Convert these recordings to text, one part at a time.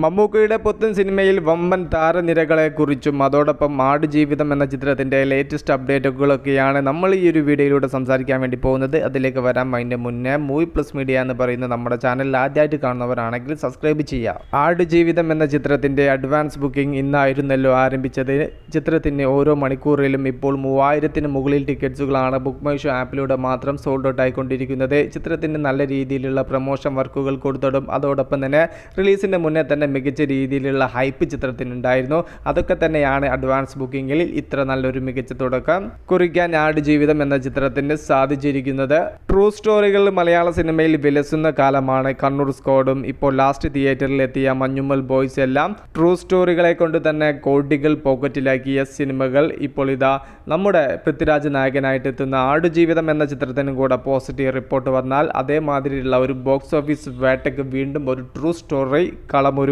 മമ്മൂക്കയുടെ പുത്തൻ സിനിമയിൽ വമ്പൻ താരനിരകളെക്കുറിച്ചും അതോടൊപ്പം ആട് ജീവിതം എന്ന ചിത്രത്തിന്റെ ലേറ്റസ്റ്റ് അപ്ഡേറ്റുകളൊക്കെയാണ് നമ്മൾ ഈ ഒരു വീഡിയോയിലൂടെ സംസാരിക്കാൻ വേണ്ടി പോകുന്നത്. അതിലേക്ക് വരാം. അതിന്റെ മുന്നേ മൂവി പ്ലസ് മീഡിയ എന്ന് പറയുന്ന നമ്മുടെ ചാനൽ ആദ്യമായിട്ട് കാണുന്നവരാണെങ്കിൽ സബ്സ്ക്രൈബ് ചെയ്യാം ആട് ജീവിതം എന്ന ചിത്രത്തിന്റെ അഡ്വാൻസ് ബുക്കിംഗ് ഇന്നായിരുന്നല്ലോ ആരംഭിച്ചത്. ചിത്രത്തിന് ഓരോ മണിക്കൂറിലും ഇപ്പോൾ മൂവായിരത്തിന് മുകളിൽ ടിക്കറ്റ്സുകളാണ് ബുക്ക് മൈ ഷോ ആപ്പിലൂടെ മാത്രം സോൾഡ് ഔട്ട് ആയിക്കൊണ്ടിരിക്കുന്നത്. ചിത്രത്തിന് നല്ല രീതിയിലുള്ള പ്രൊമോഷൻ വർക്കുകൾ കൊടുത്തിടും. അതോടൊപ്പം തന്നെ റിലീസിന്റെ മുന്നേ തന്നെ മികച്ച രീതിയിലുള്ള ഹൈപ്പ് ചിത്രത്തിനുണ്ടായിരുന്നു. അതൊക്കെ തന്നെയാണ് അഡ്വാൻസ് ബുക്കിങ്ങിൽ ഇത്ര നല്ലൊരു മികച്ച തുടക്കം. കുറിക്കാൻ ആടുജീവിതം എന്ന ചിത്രത്തിന് സാധിച്ചിരിക്കുന്നത്. ട്രൂ സ്റ്റോറികൾ മലയാള സിനിമയിൽ വിലസുന്ന കാലമാണ്. കണ്ണൂർ സ്കോഡും ഇപ്പോൾ ലാസ്റ്റ് തിയേറ്ററിൽ എത്തിയ മഞ്ഞുമ്മൽ ബോയ്സ് എല്ലാം ട്രൂ സ്റ്റോറികളെ കൊണ്ട് തന്നെ കോടികൾ പോക്കറ്റിലാക്കിയ സിനിമകൾ ഇപ്പോൾ ഇതാ നമ്മുടെ പൃഥ്വിരാജ് നായകനായിട്ട് എത്തുന്ന ആടുജീവിതം എന്ന ചിത്രത്തിനും കൂടെ പോസിറ്റീവ് റിപ്പോർട്ട് വന്നാൽ അതേമാതിരിയുള്ള ഒരു ബോക്സ് ഓഫീസ് വേട്ടയ്ക്ക് വീണ്ടും ഒരു ട്രൂ സ്റ്റോറി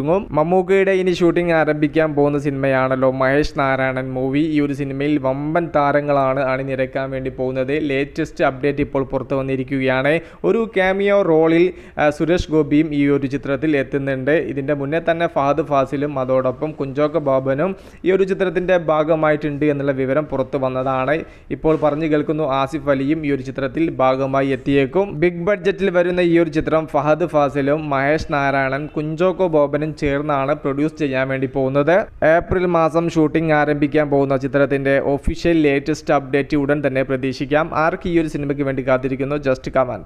കളമൊരുങ്ങും മമ്മൂക്കയുടെ ഇനി ഷൂട്ടിംഗ് ആരംഭിക്കാൻ പോകുന്ന സിനിമയാണല്ലോ മഹേഷ് നാരായണൻ മൂവി ഈ ഒരു സിനിമയിൽ വമ്പൻ താരങ്ങളാണ് അണിനിരക്കാൻ വേണ്ടി പോകുന്നത്. ലേറ്റസ്റ്റ് അപ്ഡേറ്റ് ഇപ്പോൾ പുറത്തു വന്നിരിക്കുകയാണ്. ഒരു ക്യാമിയോ റോളിൽ സുരേഷ് ഗോപിയും ഈ ഒരു ചിത്രത്തിൽ എത്തുന്നുണ്ട്. ഇതിന്റെ മുന്നേ തന്നെ ഫഹദ് ഫാസിലും അതോടൊപ്പം കുഞ്ചോക്ക ബാബനും ഈ ഒരു ചിത്രത്തിന്റെ ഭാഗമായിട്ടുണ്ട് എന്നുള്ള വിവരം പുറത്തു വന്നതാണ്. ഇപ്പോൾ പറഞ്ഞു കേൾക്കുന്നു ആസിഫ് അലിയും ഈ ഒരു ചിത്രത്തിൽ ഭാഗമായി എത്തിയേക്കും. ബിഗ് ബഡ്ജറ്റിൽ വരുന്ന ഈ ഒരു ചിത്രം ഫഹദ് ഫാസിലും മഹേഷ് നാരായണൻ കുഞ്ചോക്കോ ബോബനും ചേർന്നാണ് പ്രൊഡ്യൂസ് ചെയ്യാൻ വേണ്ടി പോകുന്നത്. ഏപ്രിൽ മാസം ഷൂട്ടിംഗ് ആരംഭിക്കാൻ പോകുന്ന ചിത്രത്തിന്റെ ഒഫീഷ്യൽ ലേറ്റസ്റ്റ് അപ്ഡേറ്റ് ഉടൻ തന്നെ പ്രതീക്ഷിക്കാം. ആർക്ക് ഈ ഒരു സിനിമയ്ക്ക് വേണ്ടി കാത്തിരിക്കുന്നു? Just come on